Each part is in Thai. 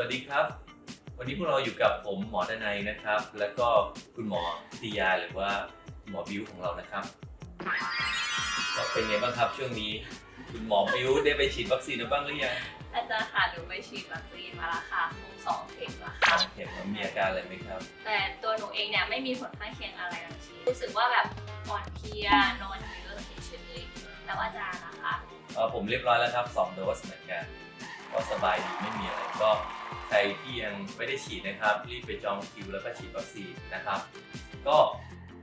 วัสดีครับ วันนี้พวกเราอยู่กับผมหมอดนัยนะครับ แล้วก็คุณหมอพิทยาหรือว่าหมอบิวของเรานะครับก็เป็นไงบ้างครับช่วงนี้ คุณหมอบิวได้ไปฉีดวัคซีนมาบ้างหรือยังอาจารย์ค่ะหนูไปฉีดวัคซีนมาแล้วค่ะคงสองเข็มแล้วสค่ะองเข็มแล้วมีอาการอะไรไหมครับ แต่ตัวหนูเองเนี่ยไม่มีผลข้างเคียงอะไรทั้งสิ้นรู้สึกว่าแบบอ่อนเพลียนอนเยอะเฉยๆแล้วอาจารย์นะคะเอ่อผมเรียบร้อยแล้วครับ 2 โดสเหมือนกัน ก็สบายดีไม่มีอะไรก็ ใครที่ยังไม่ได้ฉีดนะครับรีบไปจองคิวแล้วก็ฉีดวัคซีนนะครับ ก็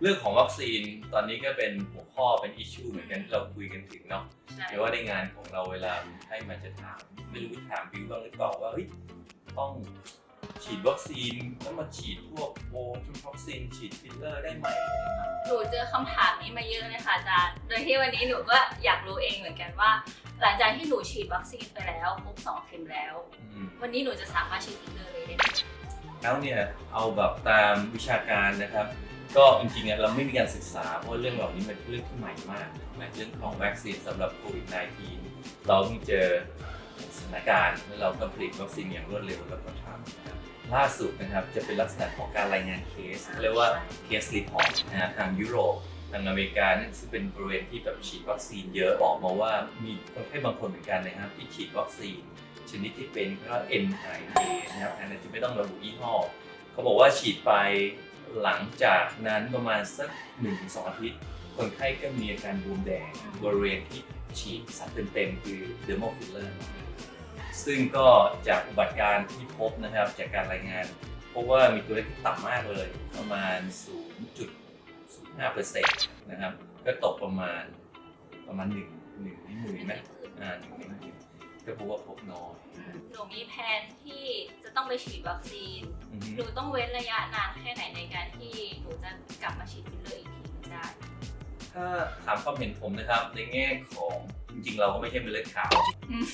เรื่องของวัคซีนตอนนี้ก็เป็นหัวข้อเป็นอิชชูเหมือนกันที่เราคุยกันถึงเนาะใช่เดี๋ยวว่าในงานของเราเวลาให้มันจะถาม ไม่รู้ถามบิวบ้างหรือเปล่าว่าเฮ้ยต้องฉีดวัคซีนแล้วมาฉีดพวกโบท็อกซินฉีดฟิลเลอร์ได้ไหมอะไรอย่างเงี้ยหนูเจอคำถามนี้มาเยอะเลยค่ะอาจารย์ โดยที่วันนี้หนูก็อยากรู้เองเหมือนกันว่า หลังจากที่หนูฉีดวัคซีนไปแล้วครบสองเข็มแล้ว อืมวันนี้หนูจะสามารถฉีดฟิลเลอร์เลยได้ไหมแล้วเนี่ยเอาแบบตามวิชาการนะครับ ก็จริงๆอะเราไม่มีการศึกษาเพราะว่าเรื่องเหล่านี้เป็นเรื่องที่ใหม่มากนะเรื่องของวัคซีนสำหรับโควิด -19 เราเพิ่งเจอสถานการณ์แล้วเราก็ผลิตวัคซีนอย่างรวดเร็วแล้วก็ทำนะครับล่าสุดนะครับจะเป็นลักษณะของการรายงานเคสเรียกว่าเคสรีพอร์ตนะฮะทางยุโรป ทางอเมริกาเนี่ยซึ่งเป็นบริเวณที่แบบฉีดวัคซีนเยอะบอกมาว่ามีคนไข้บางคนเหมือนกันนะครับที่ฉีดวัคซีน ชนิดที่เป็นก็ mRNA นะครับอันนั้นจะไม่ต้องระบุยี่ห้อ เขาบอกว่าฉีดไปหลังจากนั้นประมาณสัก1-2อาทิตย์ คนไข้ก็มีอาการบวมแดงบริเวณที่ฉีดสารเต็มๆคือเดอร์โมฟิลเลอร์ซึ่งก็จากอุบัติการณ์ที่พบนะครับจากการรายงานพบว่ามีตัวเลขที่ต่ำมากเลย ประมาณ 0.05%นะครับ ก็ตกประมาณประมาณ1 1ในหมื่นไหมอ่าหนึ่งในหมื่นก็พบว่าพบน้อยหนูมีแผนที่จะต้องไปฉีดวัคซีน อือฮึ หนูต้องเว้นระยะนานแค่ไหนในการที่หนูจะกลับมาฉีดฟิลเลอร์อีกทีหนึงได้ ถ้าถามความเห็นผมนะครับ ในแง่ของจริงๆ เราก็ไม่ใช่เป็นเลือดขาว อืม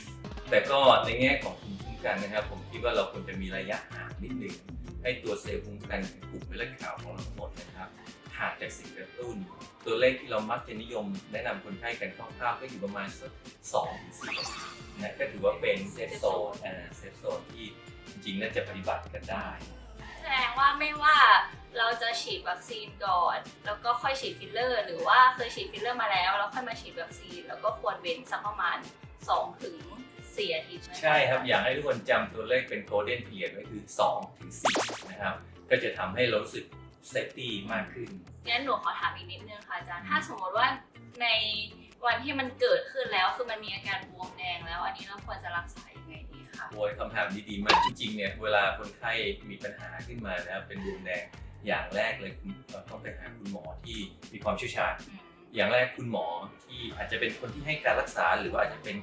แต่ก็ในแง่ของภูมิคุ้มกันนะครับ ผมคิดว่าเราควรจะมีระยะห่างนิดหนึ่งให้ตัวเซลล์ภูมิคุ้มกันของกลุ่มเม็ดเลือดขาวของเราทั้งหมดนะครับ ห่างจากสิ่งกระตุ้น ตัวเลขที่เรามักจะนิยม แนะนำคนไข้กันคร่าวๆก็อยู่ประมาณสักสองถึงสี่นะก็ถือว่าเป็นเซฟโซนอ่าเซฟโซนที่จริงๆน่าจะปฏิบัติกันได้ แสดงว่าไม่ว่าเราจะฉีดวัคซีนก่อน แล้วก็ค่อยฉีดฟิลเลอร์ หรือว่าเคยฉีดฟิลเลอร์มาแล้วแล้วค่อยมาฉีดวัคซีน แล้วก็ควรเว้นสักประมาณ2ถึง4อาทิตย์ใช่ครับ อยากให้ทุกคนจำตัวเลขเป็นโกลเด้นเพียร์ไว้คือ2ถึง4นะครับ ก็จะทำให้เรารู้สึก เซฟตี้มากขึ้น งั้นหนูขอถามอีกนิดนึงค่ะอาจารย์ ถ้าสมมติว่าในวันที่มันเกิดขึ้นแล้วคือมันมีอาการบวมแดงแล้ว อันนี้เราควรจะรักษายังไงดีคะโวยคำถามดีๆมากจริงๆเนี่ยเวลาคนไข้มีปัญหาขึ้นมานะครับเป็นบวมแดงอย่างแรกเลยคุณเอ่อต้องไปหาคุณหมอที่มีความเชี่ยวชาญ อืมอย่างแรกคุณหมอที่อาจจะเป็นคนที่ให้การรักษาหรือว่าอาจจะเป็น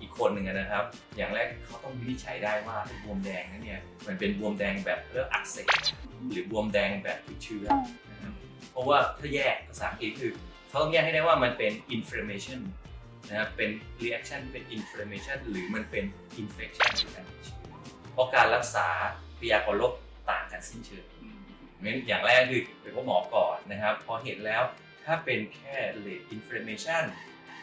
อีกคนหนึ่งนะครับ อย่างแรกเขาต้องวินิจฉัยได้ว่าไอ้บวมแดงนั้นเนี่ยมันเป็นบวมแดงแบบเรื่องอักเสบหรือบวมแดงแบบติดเชื้อนะครับเพราะว่าถ้าแยกภาษาอังกฤษคือเขาต้องแยกให้ได้ว่ามันเป็น inflammation นะครับเป็น reaction เป็น inflammation หรือมันเป็น infection หรือการติดเชื้อเพราะการรักษาพยากรณ์โรคต่างกันสิ้นเชิงอืมงั้นอย่างแรกคือไปพบหมอก่อนนะครับ พอเห็นแล้วถ้าเป็นแค่ late inflammation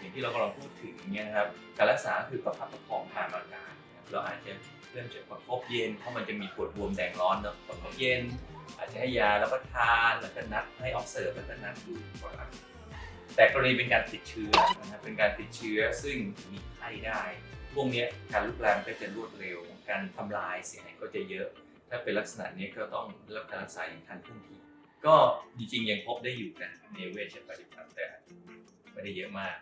อย่างที่เรากำลังพูดถึงเนี่ยนะครับการรักษาคือประคับประคองตามอาการนะครับเราอาจจะเริ่มจากประคบเย็นเพราะมันจะมีปวดบวมแดงร้อนเนาะประคบเย็น อาจจะให้ยาแล้วก็ทานแล้วก็นัดให้ observe แล้วก็นัดดูก่อนแต่กรณีเป็นการติดเชื้อนะครับเป็นการติดเชื้อซึ่งมีไข้ได้ พวกนี้การลุกลามก็จะรวดเร็ว การทำลายเสียหายก็จะเยอะ ถ้าเป็นลักษณะนี้ก็ต้องรับการรักษาอย่างทันท่วงทีก็จริงๆยังพบได้อยู่นะในเวชปฏิบัติแต่ไม่ได้เยอะมาก